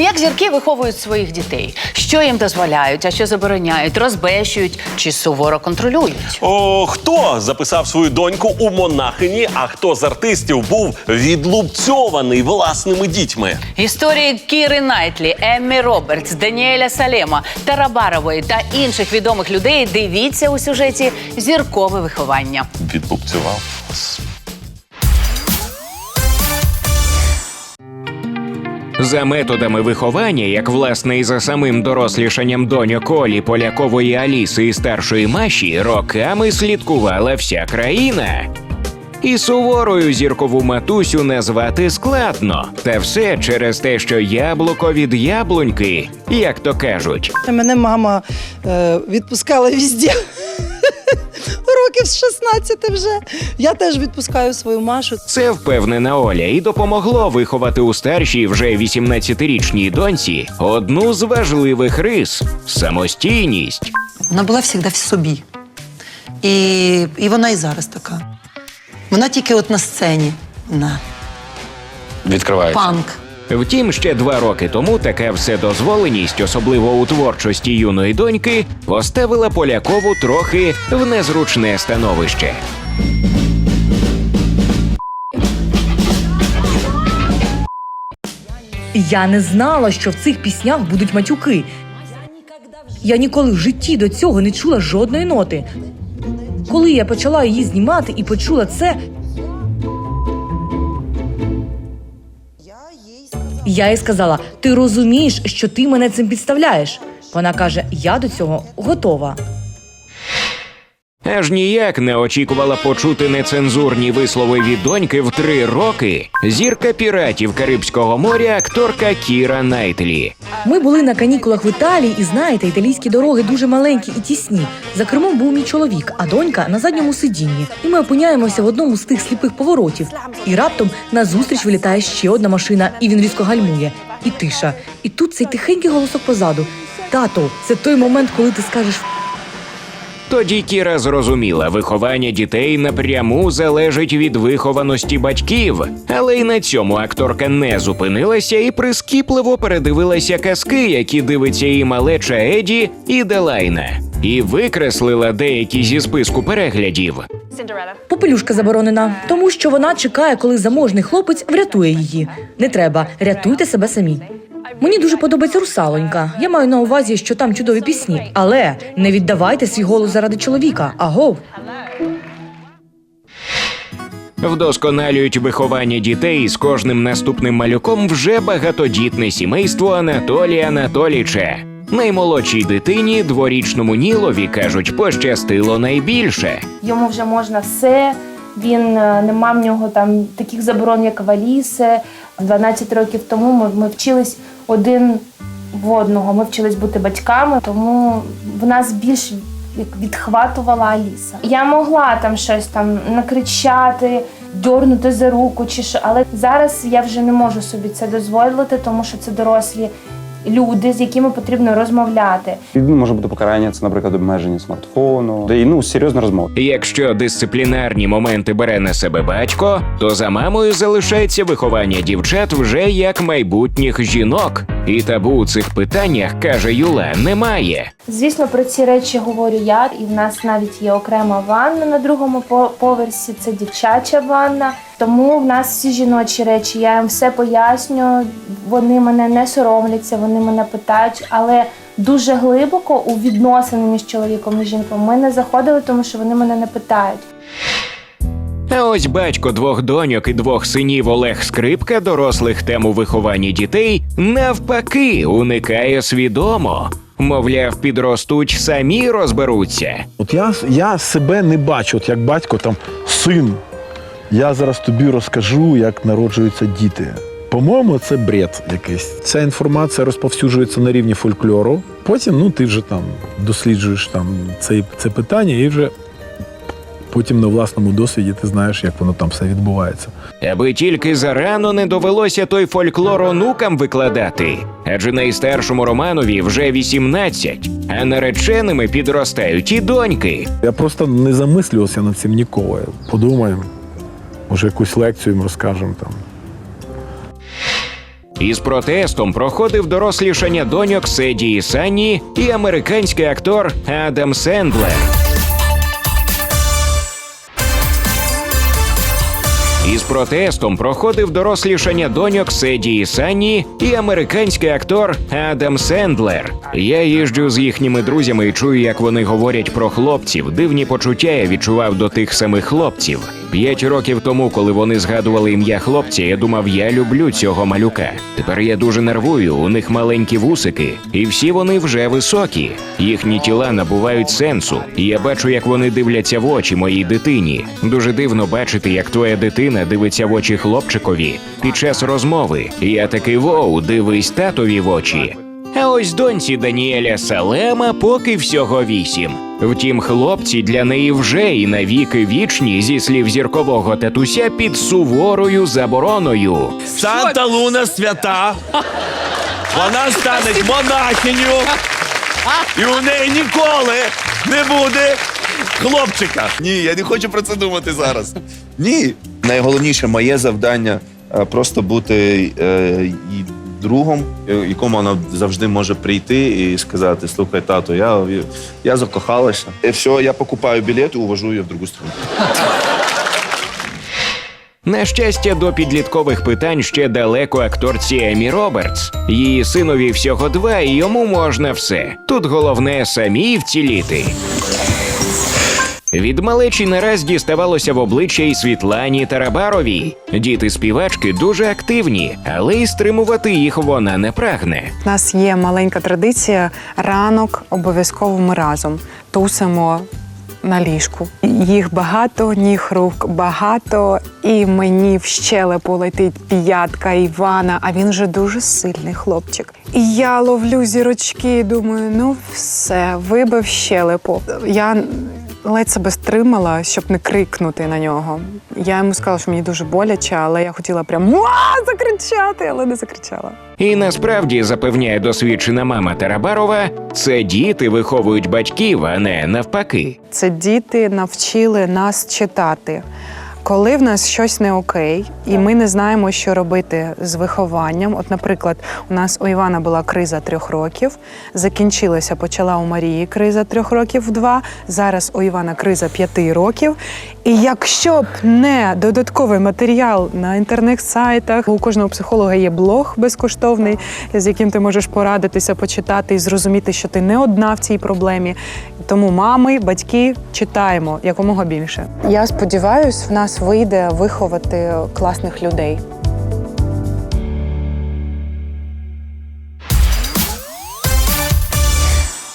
Як зірки виховують своїх дітей? Що їм дозволяють, а що забороняють, розбещують чи суворо контролюють? О, хто записав свою доньку у монахині, а хто з артистів був відлупцьований власними дітьми? Історії Кіри Найтлі, Еммі Робертс, Даніеля Салема, Тарабарової та інших відомих людей дивіться у сюжеті Зіркове виховання. Відлупцював. За методами виховання, як власне і за самим дорослішанням доньок Олі, полякової Аліси і старшої Маші, роками слідкувала вся країна. І суворою зіркову матусю назвати складно, та все через те, що яблуко від яблуньки, як то кажуть. Мене мама е, відпускала везде. Років з 16 вже. Я теж відпускаю свою Машу. Це впевнена Оля і допомогло виховати у старшій вже 18-річній доньці одну з важливих рис самостійність. Вона була завжди в собі. І, і вона і зараз така. Вона тільки от на сцені. На Відкривається. панк. Втім, ще два роки тому така вседозволеність, особливо у творчості юної доньки, поставила Полякову трохи в незручне становище. Я не знала, що в цих піснях будуть матюки. Я ніколи в житті до цього не чула жодної ноти. Коли я почала її знімати і почула це. Я їй сказала: ти розумієш, що ти мене цим підставляєш? Вона каже: Я до цього готова. Аж ніяк не очікувала почути нецензурні вислови від доньки в три роки. Зірка піратів Карибського моря, акторка Кіра Найтлі. Ми були на канікулах в Італії, і знаєте, італійські дороги дуже маленькі і тісні. За кермом був мій чоловік, а донька на задньому сидінні. І ми опиняємося в одному з тих сліпих поворотів. І раптом назустріч вилітає ще одна машина, і він різко гальмує. І тиша. І тут цей тихенький голосок позаду. Тато, це той момент, коли ти скажеш Тоді Кіра зрозуміла, виховання дітей напряму залежить від вихованості батьків. Але й на цьому акторка не зупинилася і прискіпливо передивилася казки, які дивиться і малеча Еді, і Делайна, і викреслила деякі зі списку переглядів. Попелюшка заборонена, тому що вона чекає, коли заможний хлопець врятує її. Не треба, рятуйте себе самі. Мені дуже подобається русалонька. Я маю на увазі, що там чудові пісні, але не віддавайте свій голос заради чоловіка. Агов. Вдосконалюють виховання дітей з кожним наступним малюком вже багатодітне сімейство Анатолія Анатоліча. Наймолодшій дитині, дворічному Нілові, кажуть, пощастило найбільше. Йому вже можна все. Він е, нема в нього там таких заборон, як в Аліси. 12 років тому ми, ми вчились один в одного. Ми вчились бути батьками, тому в нас більш відхватувала Аліса. Я могла там щось там накричати, дьорнути за руку чи що, але зараз я вже не можу собі це дозволити, тому що це дорослі люди, з якими потрібно розмовляти. Ну, може бути покарання, це, наприклад, обмеження смартфону. Та й ну серйозна розмова. Якщо дисциплінарні моменти бере на себе батько, то за мамою залишається виховання дівчат вже як майбутніх жінок. І табу у цих питаннях, каже Юла, немає. Звісно, про ці речі говорю я, і в нас навіть є окрема ванна на другому по- поверсі. Це дівчача ванна. Тому в нас всі жіночі речі. Я їм все пояснюю. Вони мене не соромляться, вони мене питають, але дуже глибоко у відносини між чоловіком і жінкою ми не заходили, тому що вони мене не питають. А ось батько двох доньок і двох синів Олег Скрипка дорослих тем у вихованні дітей навпаки уникає свідомо. Мовляв, підростуть, самі розберуться. От я, я себе не бачу, от як батько там син. Я зараз тобі розкажу, як народжуються діти. По-моєму, це бред якийсь. Ця інформація розповсюджується на рівні фольклору. Потім ну, ти вже там досліджуєш там це, це питання і вже потім на власному досвіді ти знаєш, як воно там все відбувається. Аби тільки зарано не довелося той фольклор онукам викладати. Адже найстаршому Романові вже 18, а нареченими підростають і доньки. Я просто не замислювався над цим ніколи. Подумаємо, може, якусь лекцію їм розкажемо там. Із протестом проходив дорослішання доньок Седі і Санні і американський актор Адам Сендлер. Із протестом проходив дорослішання доньок Седі і Санні і американський актор Адам Сендлер. Я їжджу з їхніми друзями і чую, як вони говорять про хлопців. Дивні почуття я відчував до тих самих хлопців. П'ять років тому, коли вони згадували ім'я хлопця, я думав, я люблю цього малюка. Тепер я дуже нервую. У них маленькі вусики, і всі вони вже високі. Їхні тіла набувають сенсу. І я бачу, як вони дивляться в очі моїй дитині. Дуже дивно бачити, як твоя дитина дивиться в очі хлопчикові під час розмови. І я такий воу, дивись татові в очі. А ось доньці Даніеля Салема поки всього вісім. Втім, хлопці для неї вже і навіки вічні, зі слів зіркового татуся, під суворою забороною. Санта Луна свята. Вона стане монахиню. І у неї ніколи не буде хлопчика. Ні, я не хочу про це думати зараз. Ні. Найголовніше моє завдання е, просто бути е, другом, якому вона завжди може прийти і сказати: слухай, тато, я, я закохалася. І все, я покупаю білет і увожу її в другу сторону. На щастя, до підліткових питань ще далеко акторці Емі Робертс. Її синові всього два, і йому можна все. Тут головне самі вціліти. Від малечі нараз діставалося в обличчя і Світлані Тарабаровій. Діти співачки дуже активні, але й стримувати їх вона не прагне. У нас є маленька традиція. Ранок обов'язково ми разом тусимо на ліжку. Їх багато, ніг рук багато, і мені в щелепу летить п'ятка Івана, а він же дуже сильний хлопчик. І я ловлю зірочки і думаю, ну все, вибив щелепу. Я ледь себе стримала, щоб не крикнути на нього. Я йому сказала, що мені дуже боляче, але я хотіла прям «Уа!» закричати, але не закричала. І насправді запевняє досвідчена мама Тарабарова, це діти виховують батьків, а не навпаки. Це діти навчили нас читати. Коли в нас щось не окей, і ми не знаємо, що робити з вихованням. От, наприклад, у нас у Івана була криза трьох років, закінчилася, почала у Марії криза трьох років два. Зараз у Івана криза п'яти років. І якщо б не додатковий матеріал на інтернет-сайтах, у кожного психолога є блог безкоштовний, з яким ти можеш порадитися, почитати і зрозуміти, що ти не одна в цій проблемі. Тому мами, батьки читаємо якомога більше. Я сподіваюся, в нас вийде виховати класних людей.